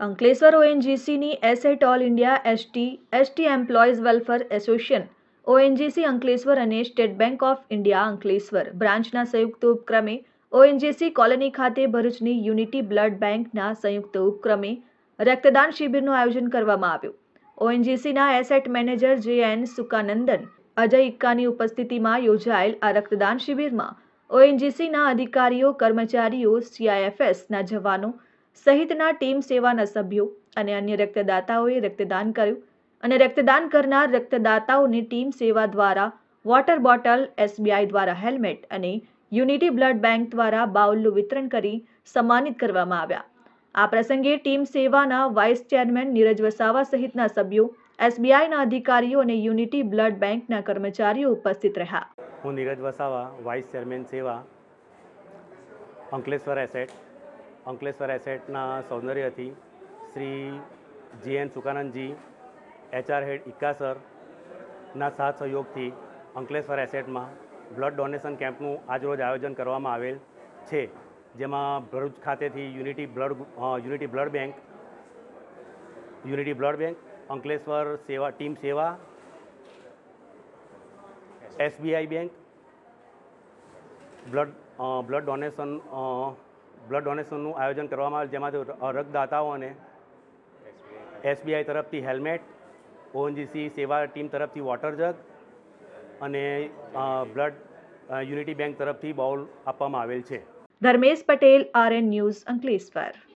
Ankleshwar ઓએનજીસીની asset all India ST ST employees welfare association, ONGC Ankleshwar અને state bank of India Ankleshwar બ્રાન્ચના સંયુક્ત ઉપક્રમે, ONGC colony ખાતે ભરૂચની યુનિટી બ્લડ બેંકના સંયુક્ત ઉપક્રમે રક્તદાન શિબિરનું આયોજન કરવામાં આવ્યું. ઓએનજીસીના asset manager J N Sukanandan Ajay ઇક્કાની ઉપસ્થિતિમાં યોજાયેલ આ રક્તદાન શિબિરમાં, ઓએનજીસીના અધિકારીઓ, કર્મચારીઓ સીઆઈએફએસના જવાનો સહિતના ટીમ સેવાના સભ્યો અને અન્ય રક્તદાતાઓએ રક્તદાન કર્યું અને રક્તદાન કરનાર રક્તદાતાઓને ટીમ સેવા દ્વારા વોટર બોટલ, એસબીઆઈ દ્વારા હેલ્મેટ અને યુનિટી બ્લડ બેંક દ્વારા બાઉલનું વિતરણ કરી સન્માનિત કરવામાં આવ્યા. આ પ્રસંગે ટીમ સેવાના વાઇસ ચેરમેન નીરજ વસાવા સહિતના સભ્યો, એસબીઆઈના અધિકારીઓ અને યુનિટી બ્લડ બેંકના કર્મચારીઓ ઉપસ્થિત રહ્યા. હું નીરજ વસાવા, વાઇસ ચેરમેન સેવા અંકલેશ્વર એસેટ. અંકલેશ્વર એસેટના સૌંદર્યથી Shri G N સુકાનંદજી, HR head ઇક્કાસરના સાથ સહયોગથી અંકલેશ્વર એસેટમાં બ્લડ ડોનેશન કેમ્પનું આજરોજ આયોજન કરવામાં આવેલ છે, જેમાં ભરૂચ ખાતેથી unity blood unity blood bank, unity blood bank, Ankleshwar Seva, team Seva, SBI bank, blood blood donation blood ડોનેશનનું આયોજન કરવામાં આવેલ, જેમાંથી રક્તદાતાઓને એસબીઆઈ તરફથી હેલ્મેટ ઓએનજીસી સેવા ટીમ તરફથી વોટર જગ અને બ્લડ યુનિટી બેંક તરફથી બાઉલ આપવામાં આવેલ છે. Dharmesh Patel RN news Ankleshwar.